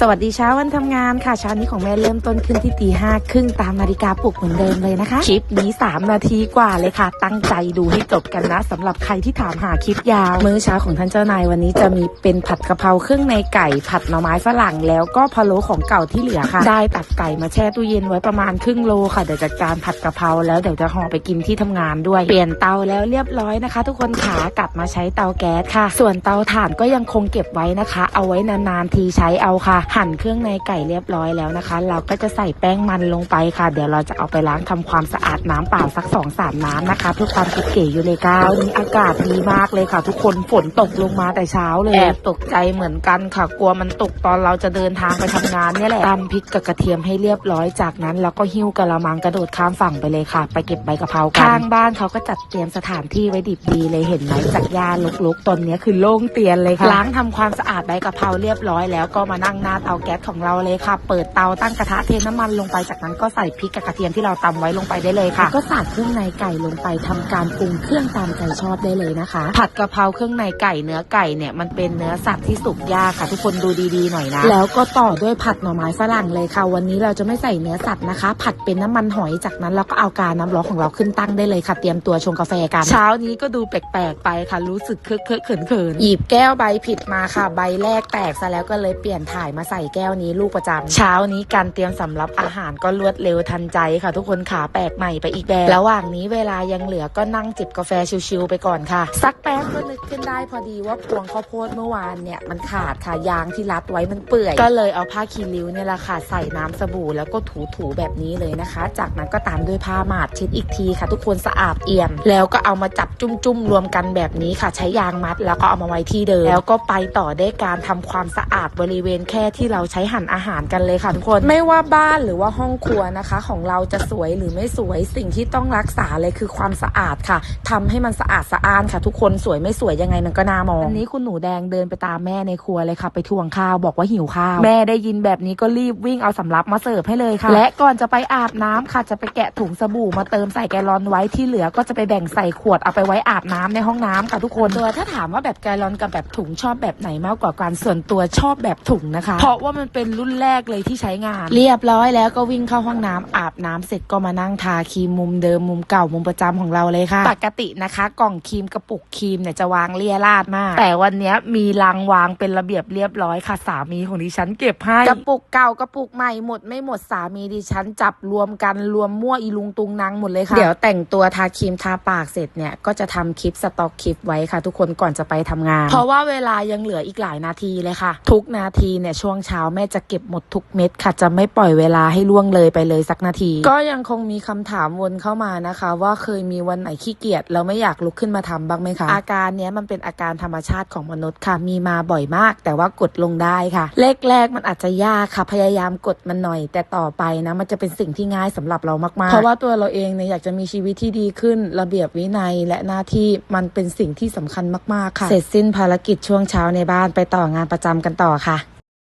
สวัสดีเช้าวันทำงานค่ะเช้านี้ของแม่เริ่มต้นขึ้นที่ตีห้าครึ่งตามนาฬิกาปลุกเหมือนเดิมเลยนะคะ คลิปนี้ 3 นาทีกว่าเลยค่ะ ตั้งใจดูให้จบกันนะสำหรับใครที่ถามหาคลิปยาว มื้อเช้าของท่านเจ้านายวันนี้จะมีเป็นผัดกะเพราเครื่องในไก่ผัดหน่อไม้ฝรั่งแล้วก็พะโล้ของเก่าที่เหลือค่ะ ได้ตัดไก่มาแช่ตู้เย็นไว้ประมาณครึ่งโลค่ะเดี๋ยวจัดการผัดกะเพราแล้วเดี๋ยวจะห่อไปกินที่ทำงานด้วย เปลี่ยนเตาแล้วเรียบร้อยนะคะ ทุกคนขากลับมาใช้เตาแก๊สค่ะ ส่วนเตาถ่านก็ยังคงเก็บไว้นะคะ เอาไว้นานๆทีใช้เอาค่ะหั่นเครื่องในไก่เรียบร้อยแล้วนะคะ เราก็จะใส่แป้งมันลงไปค่ะ เดี๋ยวเราจะเอาไปล้างทำความสะอาดน้ำเปล่าสัก2อสามน้ำนะคะ เพื่อความเก๋ๆอยู่เลยค่ะวันนี้อากาศดีมากเลยค่ะ ทุกคนฝนตกลงมาแต่เช้าเลยแอบตกใจเหมือนกันค่ะ กลัวมันตกตอนเราจะเดินทางไปทำงานเนี่ยแหละตำพริกกับกระเทียมให้เรียบร้อยจากนั้นเราก็หิ้วกระมังกระโดดข้ามฝั่งไปเลยค่ะ ไปเก็บใบกะเพรากันข้างบ้านเขาก็จัดเตรียมสถานที่ไว้ดิบดีเลยเห็นไหมจากหญ้ารกๆตอนนี้คือโล่งเตียนเลยค่ะล้างทำความสะอาดใบกะเพราเรียบร้อยแล้วก็มานั่งหน้าเตาแก๊สของเราเลยค่ะ เปิดเตาตั้งกระทะเทน้ำมันลงไปจากนั้นก็ใส่พริกกับกระเทียมที่เราตำไว้ลงไปได้เลยค่ะ ก็สาดเครื่องในไก่ลงไปทำการปรุงเครื่องตามใจชอบได้เลยนะคะ ผัดกะเพราเครื่องในไก่เนื้อไก่เนี่ยมันเป็นเนื้อสัตว์ที่สุกยากค่ะ ทุกคนดูดีๆหน่อยนะ แล้วก็ต่อด้วยผัดหน่อไม้ฝรั่งเลยค่ะ วันนี้เราจะไม่ใส่เนื้อสัตว์นะคะ ผัดเป็นน้ำมันหอยจากนั้นเราก็เอากาน้ำร้อนของเราขึ้นตั้งได้เลยค่ะ เตรียมตัวชงกาแฟกัน เช้านี้ก็ดูแปลกๆไปค่ะ รู้สึกเคอะเคอะเขินเขินๆหยิบแก้วใบผิดมาค่ะ ใบแรกแตกซะแล้วก็เลยเปลี่ยนถ่ายมาใส่แก้วนี้ลูกประจำเช้านี้การเตรียมสำรับอาหารก็รวดเร็วทันใจค่ะ ทุกคนขาแปลกใหม่ไปอีกแบบระหว่างนี้เวลายังเหลือก็นั่งจิบกาแฟชิวๆไปก่อนค่ะ สักแป๊บก็นึกขึ้นได้พอดีว่าพวงข้าวโพดเมื่อวานเนี่ยมันขาดค่ะยางที่รัดไว้มันเปื่อย ก็เลยเอาผ้าคีริ้วเนี่ยแหละค่ะใส่น้ำสบู่แล้วก็ถูๆแบบนี้เลยนะคะ จากนั้นก็ตามด้วยผ้าหมาดเช็ดอีกทีค่ะ ทุกคนสะอาดเอี่ยม แล้วก็เอามาจับจุ้มๆรวมกันแบบนี้ค่ะ ใช้ยางมัดแล้วก็เอามาไว้ที่เดิมแล้วก็ไปต่อได้การทำความสะอาดบริเวณแค่ที่เราใช้หั่นอาหารกันเลยค่ะทุกคนไม่ว่าบ้านหรือว่าห้องครัวนะคะ ของเราจะสวยหรือไม่สวยสิ่งที่ต้องรักษาเลยคือความสะอาดค่ะทำให้มันสะอาดสะอ้านค่ะ ทุกคนสวยไม่สวยยังไงมันก็น่ามองอันนี้คุณหนูแดงเดินไปตามแม่ในครัวเลยค่ะ ไปทวงข้าวบอกว่าหิวข้าวแม่ได้ยินแบบนี้ก็รีบวิ่งเอาสำรับมาเสิร์ฟให้เลยค่ะ และก่อนจะไปอาบน้ำค่ะ จะไปแกะถุงสบู่มาเติมใส่แกลลอนไว้ที่เหลือก็จะไปแบ่งใส่ขวดเอาไปไว้อาบน้ำในห้องน้ำค่ะทุกคนตัวถ้าถามว่าแบบแกลลอนกับแบบถุงชอบแบบไหนมากกว่ากันส่วนตัวชอบแบบถุงนะคะเพราะว่ามันเป็นรุ่นแรกเลยที่ใช้งาน เรียบร้อยแล้วก็วิ่งเข้าห้องน้ำอาบน้ำเสร็จก็มานั่งทาครีมมุมเดิมมุมเก่ามุมประจำของเราเลยค่ะ ปกตินะคะ กล่องครีมกระปุกครีมเนี่ยจะวางเรียราดมาก แต่วันเนี้ยมีรังวางเป็นระเบียบเรียบร้อยค่ะ สามีของดิฉันเก็บให้กระปุกเก่ากระปุกใหม่หมดไม่หมดสามีดิฉันจับรวมกันรวมมั่วอีลุงตุงนางหมดเลยค่ะเดี๋ยวแต่งตัวทาครีมทาปากเสร็จเนี่ยก็จะทำคลิปสต็อกคลิปไว้ค่ะ ทุกคนก่อนจะไปทำงาน เพราะว่าเวลายังเหลืออีกหลายนาทีเลยค่ะ ทุกนาทีเนี่ยช่วงเช้าแม่จะเก็บหมดทุกเม็ดค่ะจะไม่ปล่อยเวลาให้ล่วงเลยไปเลยสักนาที ก็ยังคงมีคำถามวนเข้ามานะคะ ว่าเคยมีวันไหนขี้เกียจแล้วไม่อยากลุกขึ้นมาทำบ้างไหมคะอาการเนี้ยมันเป็นอาการธรรมชาติของมนุษย์ค่ะมีมาบ่อยมาก แต่ว่ากดลงได้ค่ะแรกๆมันอาจจะยากค่ะพยายามกดมันหน่อย แต่ต่อไปนะมันจะเป็นสิ่งที่ง่ายสำหรับเรามากๆ เพราะว่าตัวเราเองเนี่ยอยากจะมีชีวิตที่ดีขึ้น ระเบียบวินัยและหน้าที่มันเป็นสิ่งที่สำคัญมากๆค่ะ เสร็จสิ้นภารกิจช่วงเช้าในบ้านไปต่องานประจำกันต่อค่ะ